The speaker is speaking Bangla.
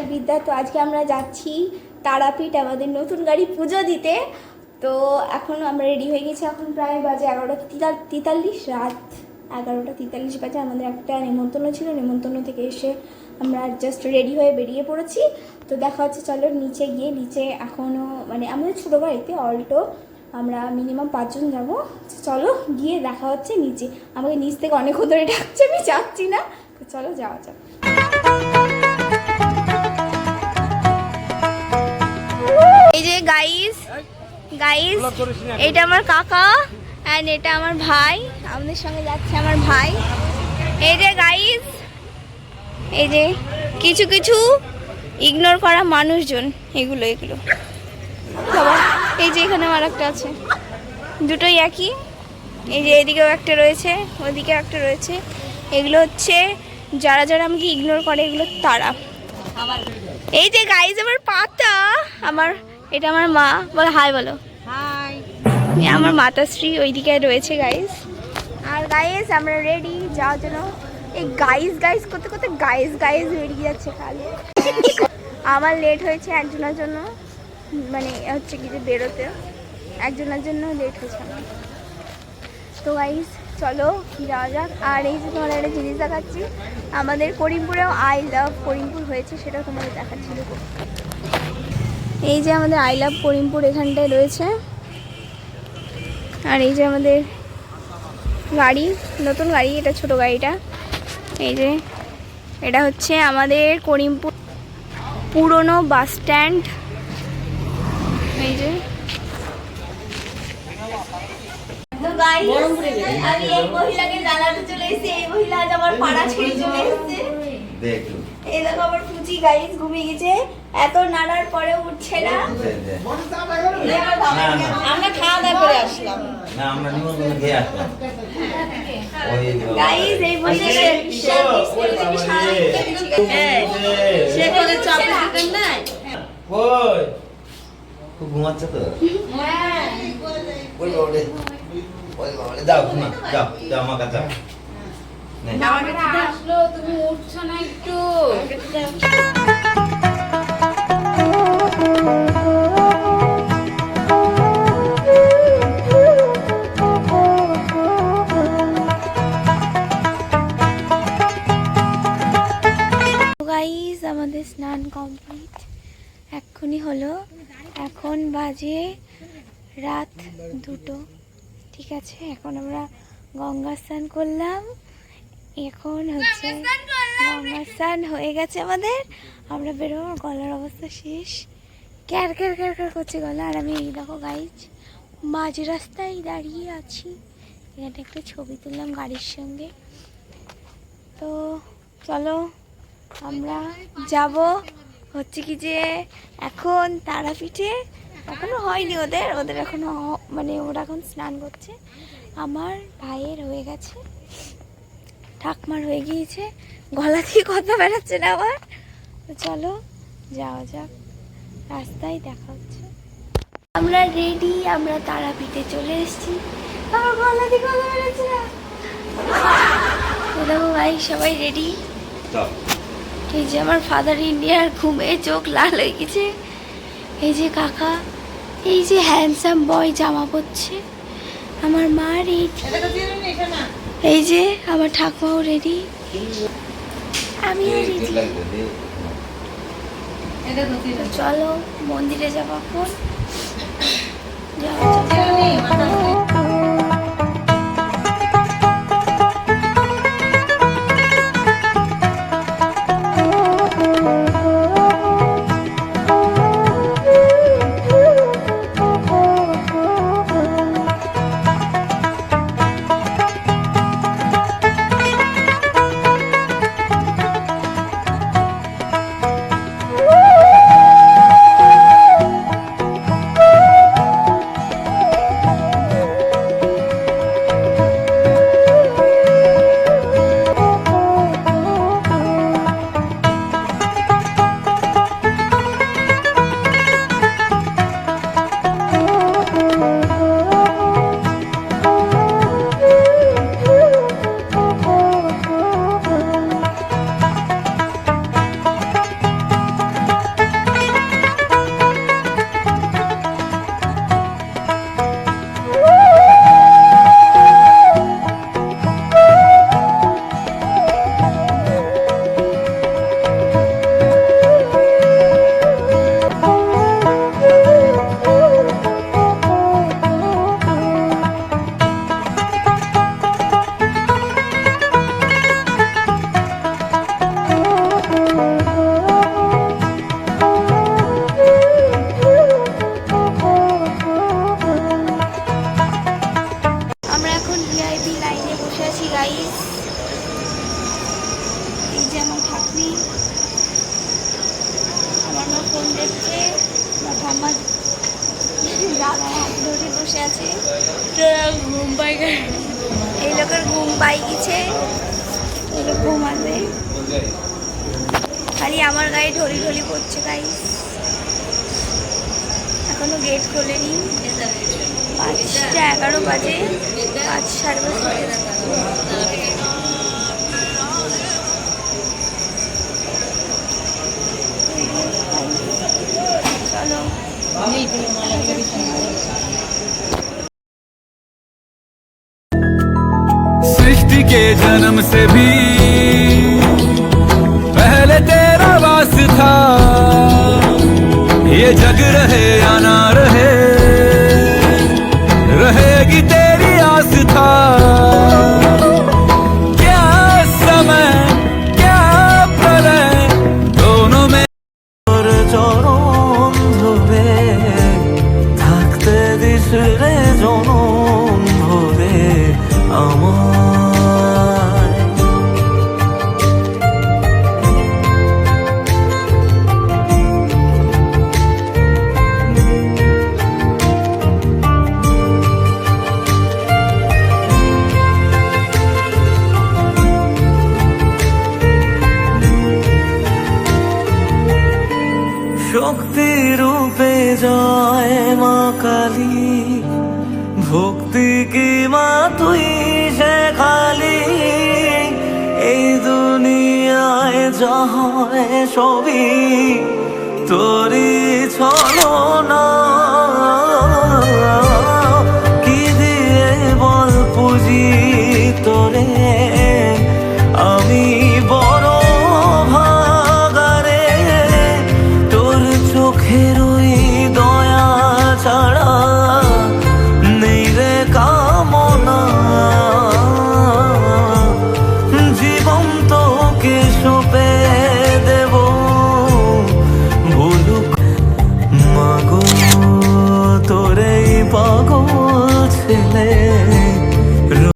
অঙ্কিতা তো আজকে আমরা যাচ্ছি তারাপীঠ, আমাদের নতুন গাড়ি পুজো দিতে। তো এখন আমরা রেডি হয়ে গেছি, এখন প্রায় বাজে এগারোটা তিতা- তেতাল্লিশ, রাত এগারোটা তেতাল্লিশ বাজে। আমাদের একটা নেমন্তন্ন ছিল, নেমন্তন্ন থেকে এসে আমরা জাস্ট রেডি হয়ে বেরিয়ে পড়েছি। তো দেখা হচ্ছে, চলো নিচে গিয়ে, নিচে এখনও মানে আমাদের ছোটো বাড়িতে অল্টো আমরা মিনিমাম পাঁচজন যাব। চলো গিয়ে দেখা হচ্ছে নিচে। আমাকে নিচ থেকে অনেক ধরে ডাকছে, আমি যাচ্ছি না। তো চলো যাওয়া যাক। গাইস গাইস এটা আমার কাকা অ্যান্ড এটা আমার ভাই। আমাদের সঙ্গে যাচ্ছে আমার ভাই। এই যে গাইস এই যে কিছু কিছু ইগনোর করা মানুষজন এগুলো এগুলো। এই যে এখানে আর একটা আছে। দুটোই একই। এই যে এদিকেও একটা রয়েছে ওদিকেও একটা রয়েছে। এগুলো হচ্ছে যারা যারা আমাকে ইগনোর করে এগুলো তারা। এই যে গাইজ আমার পাতা আমার এটা আমার মা বলো হাই বলো। হাই আমার মাতাশ্রী ওইদিকে রয়েছে গাইস আর গাইজ আমরা রেডি যাওয়ার জন্য। এই গাইজ গাইজ করতে করতে গাইজ গাইজ বেরিয়ে যাচ্ছে খালি। আমার লেট হয়েছে একজনের জন্য। মানে হচ্ছে কি যে বেরোতে। একজনের জন্য লেট হয়েছে আমার। তো গাইজ চলো যাওয়া যাক। আর এই যে তোমার একটা জিনিস দেখাচ্ছি। আমাদের করিমপুরেও আই লাভ করিমপুর হয়েছে সেটা তোমাদের দেখাচ্ছি। দেখো এই যে আমাদের আই লাভ করিমপুর এখানটায় রয়েছে। আর এই যে আমাদের গাড়ি, নতুন গাড়ি, এটা ছোট গাড়িটা। এই যে এটা হচ্ছে আমাদের করিমপুর পুরনো বাস স্ট্যান্ড। এই যে আমি এই মহিলাকে জানাতে চলে এসেছি, এই মহিলা আজ আমার পাড়া ছেড়ে চলে এসেছে। দেখো এই দেখো আমার ফুচি গাইস ঘুমিয়ে গেছে। এত নাড়ার পরে উঠছে না। আমরা খাওয়া দাওয়া করে আসলাম। না আমরা নিমন্ত্রণ খেয়ে আসলাম। গাইস এই মহিলা সে করে চাপ দিতেন নাই? কই? খুব ঘুমাচ্ছে তো? ওই ওই যাও ঘুমা যাও যাও আমার কাছে যাও। আসলো তুমি উঠছো না একটু। গাইস আমাদের স্নান কমপ্লিট এক্ষুনি হলো। এখন বাজে রাত দুটো। ঠিক আছে? এখন আমরা গঙ্গা স্নান করলাম। এখন হচ্ছে গঙ্গা স্নান হয়ে গেছে আমাদের। আমরা বেরোবো গলার অবস্থা শেষ। ক্যার ক্যার ক্যার ক্যার করছে গলা। আর আমি এই দেখো গাইজ মাঝ রাস্তায় দাঁড়িয়ে আছি। এখানে একটা ছবি তুললাম গাড়ির সঙ্গে। তো চলো, আমরা যাব। হচ্ছে কি যে, এখন তারাপীঠে এখনও হয়নি ওদের। ওদের এখনও হ- মানে ওরা এখন স্নান করছে। আমার ভাইয়ের হয়ে গেছে। ঠাকমার হয়ে গিয়েছে। গলা থেকে কথা বেরাচ্ছে না আমার তো চলো যাওয়া যাক। রাস্তায় দেখা হচ্ছে। আমরা রেডি আমরা তারাপীঠে চলে এসেছি। আমার গলা থেকে কথা বেরাচ্ছে না। দেখো ভাই সবাই রেডি এই যে আমার ফাদার ইন্ডিয়ার ঘুমে চোখ লাল হয়ে গেছে। এই যে কাকা এই যে হ্যান্ডসাম বয় জামা পরছে। আমার মা রেডি এই যে আমার ঠাকুমাও রেডি দে। চলো মন্দিরে যাব এখন। ঘুম পাই গেছে এই খালি আমার গায়ে ঢলি ঢলি পড়ছে গাই এখনও গেট খোলেনি। পাঁচটা এগারো বাজে। পাঁচ সাড়ে পাঁচ বাজে। চলো। के जन्म से भी पहले तेरा वास था ये जग रहे या ना रहे रहेगी तेरी आस था क्या समय क्या प्रलय दोनों में তোর চরণ ধরে থাকতে দিস রে জনম কি মা তুই সে খালি? এই দুনিয়ায় যা ছবি তোরই ছলো না